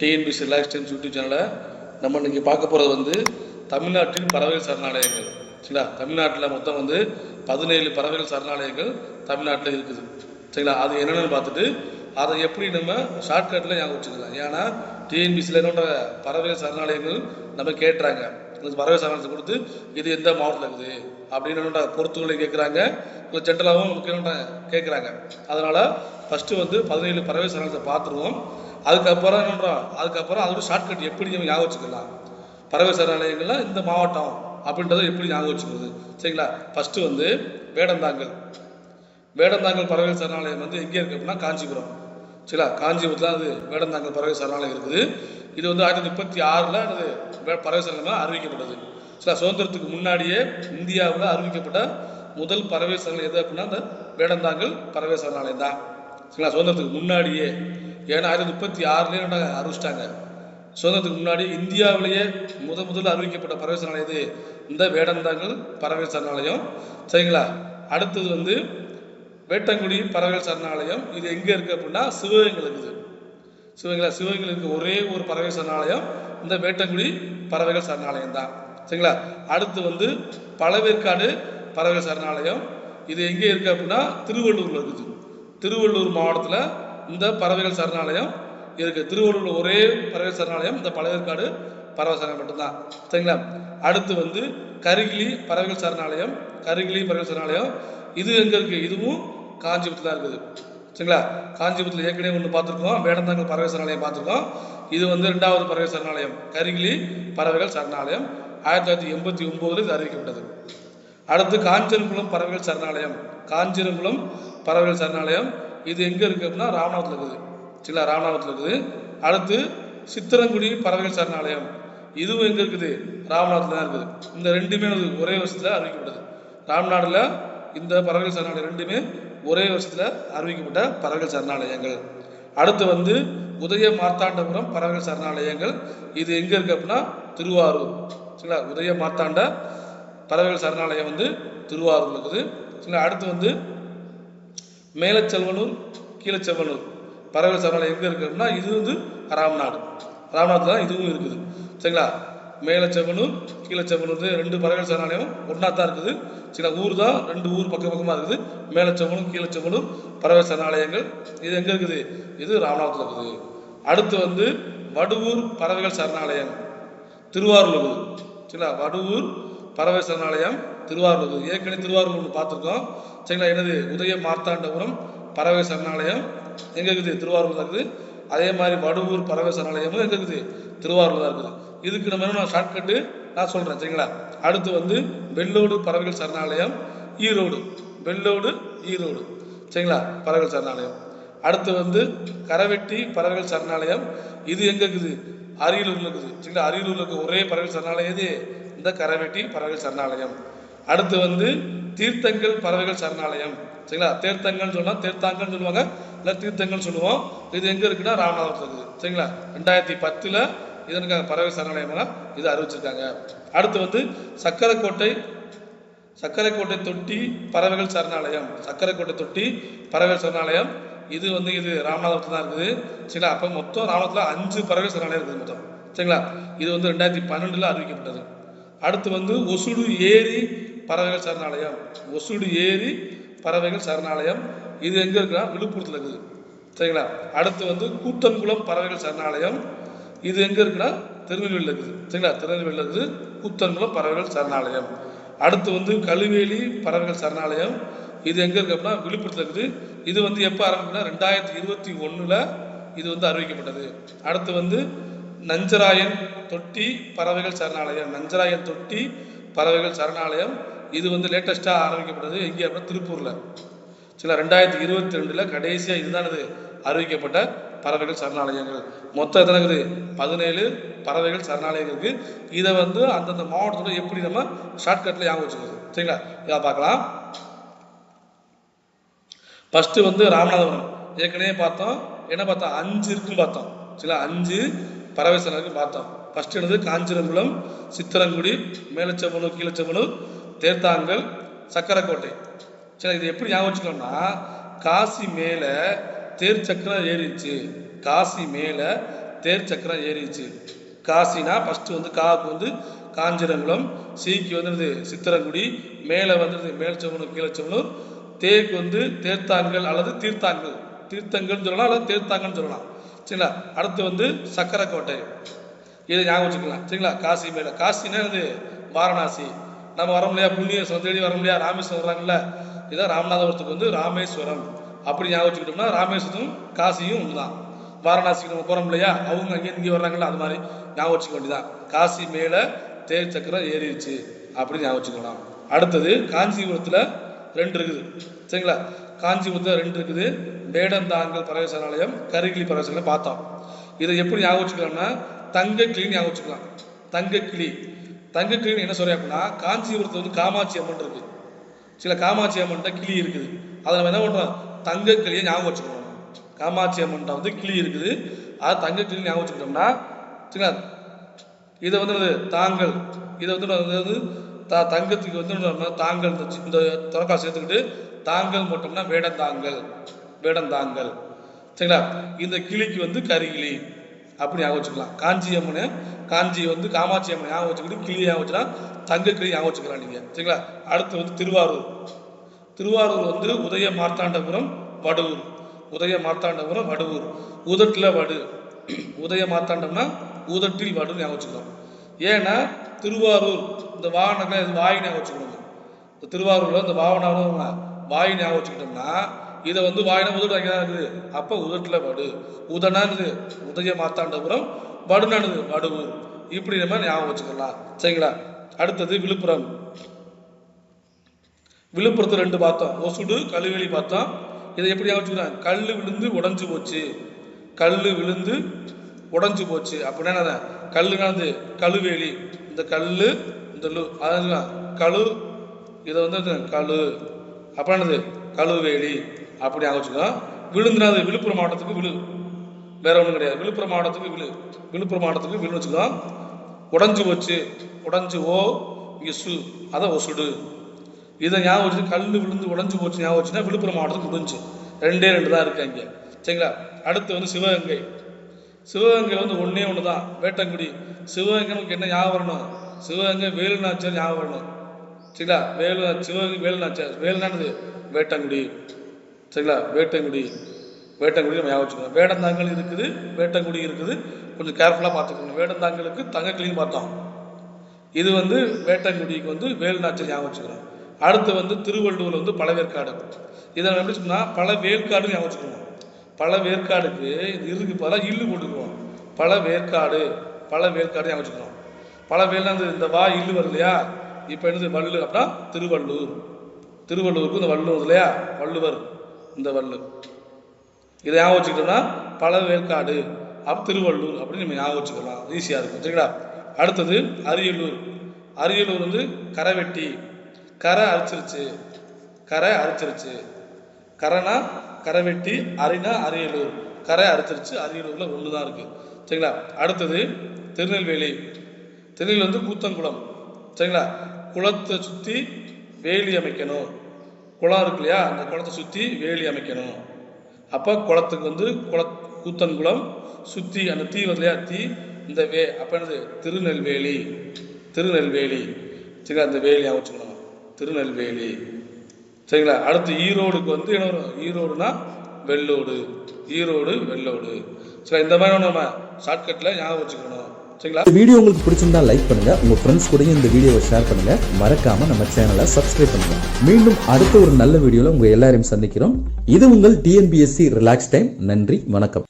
TNPSC life times YouTube சேனலை நம்ம இன்றைக்கி பார்க்க போகிறது வந்து தமிழ்நாட்டின் பறவைகள் சரணாலயங்கள். சரிங்களா? தமிழ்நாட்டில் மொத்தம் வந்து பதினேழு பறவைகள் சரணாலயங்கள் தமிழ்நாட்டில் இருக்குது. சரிங்களா? அது என்னென்னு பார்த்துட்டு அதை எப்படி நம்ம ஷார்ட்கட்டில் ஞாபகம் வச்சுக்கலாம். ஏன்னா டிஎன்பிசியில் என்னோட பறவைகள் சரணாலயங்கள் நம்ம கேட்டுறாங்க. பறவை சரணாலயத்தை கொடுத்து இது எந்த மாவட்டத்தில் இருக்குது அப்படின்னு என்னோட பொறுத்துகளை கேட்குறாங்க இல்லை ஜென்ரலாகவும் நமக்கு என்னோட கேட்குறாங்க அதனால் ஃபஸ்ட்டு வந்து பதினேழு பறவை சரணாலயத்தை பார்த்துருவோம். அதுக்கப்புறம் என்னன்றோம் அதுக்கப்புறம் அதோட ஷார்ட்கட் எப்படி நம்ம ஞாபகம் வச்சுக்கலாம்? பறவை சரணாலயங்கள்லாம் இந்த மாவட்டம் அப்படின்றத எப்படி ஞாபகம் வச்சுக்கிறது? சரிங்களா? ஃபஸ்ட்டு வந்து வேடந்தாங்கல். வேடந்தாங்கல் பறவை சரணாலயம் வந்து எங்கே இருக்குது அப்படின்னா காஞ்சிபுரம். சரிங்களா? காஞ்சிபுரத்தில் அது வேடந்தாங்கல் பறவை சரணாலயம் இருக்குது. இது வந்து ஆயிரத்தி முப்பத்தி ஆறில் அது பறவை சரணாலயம் அறிவிக்கப்பட்டது. சரிங்களா? சுதந்திரத்துக்கு முன்னாடியே இந்தியாவில் அறிவிக்கப்பட்ட முதல் பறவை சரணாலயம் எது அப்படின்னா அந்த வேடந்தாங்கல் பறவை சரணாலயம் தான். சரிங்களா? சுதந்திரத்துக்கு முன்னாடியே ஏன்னா ஆயிரத்தி முப்பத்தி ஆறுலேயே அறிவிச்சிட்டாங்க. சுதந்திரத்துக்கு முன்னாடி இந்தியாவிலேயே முத முதல்ல அறிவிக்கப்பட்ட பறவை சரணாலயம் இது இந்த வேடந்தாங்கல் பறவை சரணாலயம் சரிங்களா? அடுத்தது வந்து வேட்டங்குடி பறவைகள் சரணாலயம் இது எங்கே இருக்குது அப்படின்னா சிவகங்கையில் இருக்குது. சிவகங்களா சிவகங்கையில் இருக்க ஒரே ஒரு பறவை சரணாலயம் இந்த வேட்டங்குடி பறவைகள் சரணாலயம் தான். சரிங்களா? அடுத்து வந்து பழவேற்காடு பறவைகள் சரணாலயம் இது எங்கே இருக்குது அப்படின்னா திருவள்ளூரில் இருக்குது. திருவள்ளூர் மாவட்டத்தில் இந்த பறவைகள் சரணாலயம் இருக்கு. திருவள்ளூரில் ஒரே பறவை சரணாலயம். இந்த பழையற்காடு பறவை சரணாலயம் மட்டும்தான். சரிங்களா? அடுத்து வந்து கரிகிலி பறவைகள் சரணாலயம். கரிகிலி பறவைகள் சரணாலயம். இது எங்கே இருக்குது இதுவும் காஞ்சிபுரத்தில் தான் இருக்குது. சரிங்களா? காஞ்சிபுரத்தில் ஏற்கனவே ஒன்று பார்த்துருக்கோம். வேடந்தாங்கல் பறவை சரணாலயம் பார்த்துருக்கோம். இது வந்து ரெண்டாவது பறவை சரணாலயம். கரிகிலி பறவைகள் சரணாலயம். ஆயிரத்தி தொள்ளாயிரத்தி எண்பத்தி ஒம்போதில் இது அறிவிக்கப்பட்டது. அடுத்து காஞ்சனகுளம் பறவைகள் சரணாலயம். காஞ்சனகுளம் பறவைகள் சரணாலயம். இது எங்கே இருக்குது அப்படின்னா ராமநாதத்தில் இருக்குது. சரிங்களா ராமநாதத்தில் இருக்குது. அடுத்து சித்திரங்குடி பறவைகள் சரணாலயம் இதுவும் எங்கே இருக்குது? ராமநாதத்தில் தான் இருக்குது. இந்த ரெண்டுமே ஒரே வருஷத்தில் அறிவிக்கப்பட்டது. ராம்நாடில் இந்த பறவைகள் சரணாலயம் ரெண்டுமே ஒரே வருஷத்தில் அறிவிக்கப்பட்ட பறவைகள் சரணாலயங்கள் அடுத்து வந்து உதய மார்த்தாண்டபுரம் பறவைகள் சரணாலயங்கள் இது எங்கே இருக்குது அப்படின்னா திருவாரூர். சரிங்களா? உதய மார்த்தாண்ட பறவைகள் சரணாலயம் வந்து திருவாரூர் இருக்குது. சரிங்களா? அடுத்து வந்து மேலச்செல்வனூர் கீழச்செல்வனூர் பறவைகள் சரணாலயம் எங்கே இருக்குது அப்படின்னா இது வந்து ராம்நாடு. ராம்நாத்தில் தான் இதுவும் இருக்குது. சரிங்களா? மேலச்செவனூர் கீழச்செவனூர் ரெண்டு பறவை சரணாலயம் ஒன்றா தான் இருக்குது. சில ஊர் தான் ரெண்டு ஊர் பக்கம் பக்கமாக இருக்குது. மேலச்செவனூர் கீழச்செவனூர் பறவை சரணாலயங்கள். இது எங்கே இருக்குது? இது ராமநாதத்தில் இருக்குது. அடுத்து வந்து வடுவூர் பறவைகள் சரணாலயம். திருவாரூர் இருக்குது. சரிங்களா? வடுவூர் பறவை சரணாலயம் திருவாரூர். இருக்குது ஏற்கனவே திருவாரூர் ஒன்று பார்த்துருக்கோம். சரிங்களா? என்னது? உதய மார்த்தாண்டபுரம் பறவை சரணாலயம் எங்கே இருக்குது? திருவாரூர் தான் இருக்குது. அதே மாதிரி வடுவூர் பறவை சரணாலயமும் எங்கே இருக்குது? திருவாரூர் தான் இருக்குது. இதுக்கு நம்ம நான் ஷார்ட்கட்டு நான் சொல்கிறேன் சரிங்களா? அடுத்து வந்து வெள்ளோடு பறவைகள் சரணாலயம் ஈரோடு. வெள்ளோடு ஈரோடு. சரிங்களா? பறவைகள் சரணாலயம். அடுத்து வந்து கரவெட்டி பறவைகள் சரணாலயம். இது எங்கே இருக்குது? அரியலூரில் இருக்குது. சரிங்களா? அரியலூரில் இருக்க ஒரே பறவைகள் சரணாலயம் இது இந்த கரவெட்டி பறவைகள் சரணாலயம். அடுத்து வந்து தீர்த்தங்கள் பறவைகள் சரணாலயம். சரிங்களா? தீர்த்தங்கள்னு சொன்னால் தீர்த்தாங்கன்னு சொல்லுவாங்க. இல்லை தீர்த்தங்கள்னு சொல்லுவோம். இது எங்கே இருக்குன்னா ராமநாதபுரத்தில் இருக்குது. சரிங்களா? ரெண்டாயிரத்தி பத்தில் இதனுக்காக பறவை சரணாலயம் இது அறிவிச்சிருக்காங்க. அடுத்து வந்து சக்கரைக்கோட்டை சக்கரைக்கோட்டை தொட்டி பறவைகள் சரணாலயம். சக்கரைக்கோட்டை தொட்டி பறவைகள் சரணாலயம். இது வந்து இது ராமநாதபுரத்தில் தான் இருக்குது. சரிங்களா? அப்போ மொத்தம் ராமநாதத்தில் அஞ்சு பறவைகள் சரணாலயம் இருக்குது மொத்தம். சரிங்களா? இது வந்து ரெண்டாயிரத்தி பன்னெண்டில் அறிவிக்கப்பட்டது. அடுத்து வந்து ஒசுடு ஏரி பறவைகள் சரணாலயம். ஒசுடு ஏரி பறவைகள் சரணாலயம். இது எங்கே இருக்குன்னா விழுப்புரத்தில் இருக்குது. சரிங்களா? அடுத்து வந்து கூத்தன்குளம் பறவைகள் சரணாலயம். இது எங்கே இருக்குன்னா திருநெல்வேலியில் இருக்குது. சரிங்களா? திருநெல்வேலியில் இருக்குது கூத்தன்குளம் பறவைகள் சரணாலயம். அடுத்து வந்து கழுவேலி பறவைகள் சரணாலயம். இது எங்கே இருக்குது அப்படின்னா விழுப்புரத்தில் இருக்குது. இது வந்து எப்போ ஆரம்பிக்குன்னா ரெண்டாயிரத்தி இருபத்தி ஒன்றில் இது வந்து அறிவிக்கப்பட்டது. அடுத்து வந்து நஞ்சராயன் தொட்டி பறவைகள் சரணாலயம். நஞ்சராயன் தொட்டி பறவைகள் சரணாலயம். இது வந்து லேட்டஸ்ட்டாக ஆரம்பிக்கப்பட்டது எங்கே அப்படின்னா திருப்பூரில். சில ரெண்டாயிரத்தி இருபத்தி ரெண்டில் கடைசியாக இதுதான் இது அறிவிக்கப்பட்ட பறவைகள் சரணாலயங்கள். மொத்தம் எத்தனை இருக்குது? பதினேழு பறவைகள் சரணாலயங்கள் இருக்குது இதை வந்து அந்தந்த மாவட்டத்தோட எப்படி நம்ம ஷார்ட்கட்டில் ஞாபகம் வச்சுக்கிறது. சரிங்களா? இதை பார்க்கலாம். ஃபஸ்ட்டு வந்து ராமநாதபுரம். ஏற்கனவே பார்த்தோம். என்ன பார்த்தோம்? அஞ்சு இருக்குன்னு பார்த்தோம். சில அஞ்சு பறவை சரணாலயம் பார்த்தோம். ஃபஸ்ட்டு என்னது காஞ்சிரங்குளம் சித்திரங்குடி மேலச்செவனூர் கீழச்செவனூர் தேர்த்தாங்கல் சக்கரக்கோட்டை. சரி இது எப்படி ஞாபகம் வச்சுக்கணும்னா காசி மேலே தேர் சக்கரம் ஏறிடுச்சு. காசி மேலே தேர் சக்கரம் ஏறிச்சு காசினா ஃபஸ்ட்டு வந்து காவுக்கு வந்து காஞ்சிரங்குளம் சீக்கு வந்துடுது சித்திரங்குடி மேலே வந்துடுது மேல்ச்சவனூர் கீழச்சவனூர் தேக்கு வந்து தேர்த்தாங்கல் அல்லது தீர்த்தாங்கல். தீர்த்தங்கள்னு சொல்லலாம் அல்லது தேர்த்தாங்கல்னு சொல்லலாம். சரிங்களா? அடுத்து வந்து சக்கரக்கோட்டை. இதை ஞாபகம் வச்சுக்கலாம் சரிங்களா? காசி மேலே. காசினா இது வாரணாசி. நம்ம வர முடியா புண்ணியஸ்வரம் தேடி வர முடியா ராமேஸ்வரம் வர்றாங்கல்ல? இதுதான் ராமநாதபுரத்துக்கு வந்து ராமேஸ்வரம். அப்படி ஞாபகம் வச்சுக்கிட்டோம்னா ராமேஸ்வரம் காசியும் ஒன்றுதான் வாரணாசிக்கு நம்ம போகிறோம் இல்லையா? அவங்க அங்கே இங்கே வர்றாங்கல்ல? அது மாதிரி ஞாபகம் வச்சுக்க வேண்டியதான் காசி மேலே தேர் சக்கரம் ஏறிடுச்சு. அப்படி ஞாபகம் வச்சுக்கலாம் அடுத்தது காஞ்சிபுரத்தில் ரெண்டு இருக்குது. சரிங்களா? காஞ்சிபுரத்தில் ரெண்டு இருக்குது. வேடந்தாங்கல் பறவை கருகிளி பறவை பார்த்தோம். இதை எப்படி ஞாபகம் வச்சுக்கலாம்னா தங்க கிளி ஞாபகம் வச்சுக்கலாம். தங்க கிளி. தங்க கிளின்னு என்ன சொல்றேன் அப்படின்னா காஞ்சிபுரத்தில் வந்து காமாட்சி அம்மன் இருக்கு. சில காமாட்சி அம்மன்ட்ட கிளி இருக்குது. அதை நம்ம என்ன பண்ணுறோம் தங்க கிளியை ஞாபகம் வச்சுக்கணும். காமாட்சி அம்மன்ட்ட வந்து கிளி இருக்குது. அது தங்க கிளி ஞாபகம் வச்சுக்கிட்டோம்னா சரிங்களா இதை வந்து தாங்கள். இதை வந்து வந்து தா தங்கத்துக்கு வந்து தாங்கள் இந்த இந்த தொலைக்காசு சேர்த்துக்கிட்டு தாங்கள் போட்டோம்னா வேடந்தாங்கல் வேடந்தாங்கல் சரிங்களா? இந்த கிளிக்கு வந்து கரிகிளி அப்படி ஞாபகம் வச்சுக்கலாம். காஞ்சி அம்மனை காஞ்சி வந்து காமாட்சி அம்மன் ஞாபகம் வச்சுக்கிட்டு கிளி ஞாபகம் வச்சுக்கலாம் தங்க கிளி ஞாபகம் வச்சுக்கலாம் நீங்கள் சரிங்களா? அடுத்து வந்து திருவாரூர். திருவாரூர் வந்து உதய மார்த்தாண்டபுரம் வடுவூர். உதய மார்த்தாண்டபுரம் வடுவூர். உதட்டில் வடு. உதய மார்த்தாண்டம்னா உதட்டில் வடு ஞாபகம் வச்சுக்கலாம். ஏன்னா திருவாரூர் இந்த வாகனங்கள் இது வாய் ஞாபகம் வச்சுக்கணும். இந்த திருவாரூரில் இந்த வாகனம் வாய் ஞாபகம் வச்சுக்கிட்டோம்னா இதை வந்து வாயினா உதடு தான் இருக்குது. அப்போ உதட்டில் வடு. உதனானது உதய மாத்தாண்டபுரம் வடுனானது வடுவூர் இப்படி நம்ம ஞாபகம் வச்சுக்கலாம். சரிங்களா? அடுத்தது விழுப்புரம். விழுப்புரத்து ரெண்டு பார்த்தோம். ஒசுடு கழுவெளி பார்த்தோம். இதை எப்படி ஞாபகம் வச்சுக்கிறேன் கல் விழுந்து உடஞ்சி போச்சு. கல் விழுந்து உடஞ்சி போச்சு. அப்படின்னா என்னது வந்து கழுவேலி. இந்த கல் இந்த லு அதாவது கழு இதை வந்து கழு. அப்போ என்னது? கழுவேலி அப்படி ஞாபகம் வச்சுக்கோ. விழுந்துனாது விழுப்புரம் மாவட்டத்துக்கு விழு. வேற ஒன்றும் கிடையாது. விழுப்புரம் மாவட்டத்துக்கு விழு. விழுப்புரம் மாவட்டத்துக்கு விழுன்னு வச்சுக்கோ. உடஞ்சு போச்சு. உடஞ்சு ஓ இசு. அதை ஒசுடு. இதை ஞாபகம் வச்சு கல் விழுந்து உடஞ்சு போச்சு ஞாபகம் வச்சுன்னா விழுப்புரம் மாவட்டத்துக்கு முடிஞ்சு ரெண்டே ரெண்டு தான் இருக்கு இங்கே சரிங்களா? அடுத்து வந்து சிவகங்கை. சிவகங்கை வந்து ஒன்றே ஒன்று தான் வேட்டங்குடி. சிவகங்கை நமக்கு என்ன ஞாபகம் வரணும்? சிவகங்கை வேலுநாச்சியார் ஞாபகம் வரணும். சரிங்களா? வேலு சிவகங்கை வேலுநாச்சியார் வேலுநாடு வேட்டங்குடி. சரிங்களா? வேட்டங்குடி. வேட்டங்குடி நம்ம ஞாபகம் வேடந்தாங்கல் இருக்குது வேட்டங்குடி இருக்குது. கொஞ்சம் கேர்ஃபுல்லாக பார்த்துக்கணும் வேடந்தாங்கலுக்கு தங்க தங்கக்கிளின்னு பார்த்தோம். இது வந்து வேட்டங்குடிக்கு வந்து வேலுநாச்சியார் ஞாபகம் வச்சுக்கணும் அடுத்து வந்து திருவள்ளூர்ல வந்து பழவேற்காடு. இதை நம்ம எப்படி சொன்னால் பல வேற்காடு ஞாபகம் வச்சுக்கணும் பல வேற்காடுக்கு இது இருக்கு பல இல்லு போட்டுக்குவோம். பல வேற்காடு பல வேற்காடு ஞாபகம் வச்சுக்கிறோம் பல வேல் இந்த வா இல்லு வருது இல்லையா? இப்போ என்னது வள்ளு அப்படின்னா திருவள்ளூர். திருவள்ளூருக்கு இந்த வள்ளூர் இல்லையா? வள்ளுவர் இந்த வள்ளு. இதை ஞாபகம் வச்சுக்கிட்டோம்னா பல வேற்காடு அப்போ திருவள்ளூர் அப்படின்னு நம்ம ஞாபகம் வச்சுக்கலாம். ஈஸியாக இருக்கும். சரிங்களா? அடுத்தது அரியலூர். அரியலூர் வந்து கரை வெட்டி. கரை அரிச்சிருச்சு கரை அரிச்சிருச்சு கரைனா கரை வெட்டி அரினா அரியலூர். கரை அரிச்சிருச்சு அரியலூரில் ஒன்று தான் இருக்குது சரிங்களா? அடுத்தது திருநெல்வேலி. திருநெல்வேலி வந்து கூத்தங்குளம். சரிங்களா? குளத்தை சுற்றி வேலி அமைக்கணும். குளம் இருக்கு இல்லையா? அந்த குளத்தை சுற்றி வேலி அமைக்கணும். அப்போ குளத்துக்கு வந்து குள கூத்தன்குளம் சுற்றி அந்த தீ வந்து இல்லையா? தீ இந்த வே அப்போ என்னது? திருநெல்வேலி திருநெல்வேலி சரிங்களா? அந்த வேலி அமைச்சுக்கணும் திருநெல்வேலி சரிங்களா? அடுத்து ஈரோடுக்கு வந்து என்ன வரும்? ஈரோடுனா வெள்ளோடு. ஈரோடு வெள்ளோடு. சரி இந்த மாதிரி நம்ம ஷார்ட்கட்டில் ஞாபகம் வச்சுக்கணும். சரிங்களா? இந்த வீடியோ உங்களுக்கு பிடிச்சிருந்தா லைக் பண்ணுங்க. உங்க ஃப்ரெண்ட்ஸ் கூட இந்த வீடியோவை ஷேர் பண்ணுங்க. மறக்காம நம்ம சேனலை சப்ஸ்கிரைப் பண்ணுங்க. மீண்டும் அடுத்த ஒரு நல்ல வீடியோல உங்க எல்லாரையும் சந்திக்கிறோம். இது உங்கள் டிஎன்பிஎஸ்சி ரிலாக்ஸ் டைம் நன்றி வணக்கம்.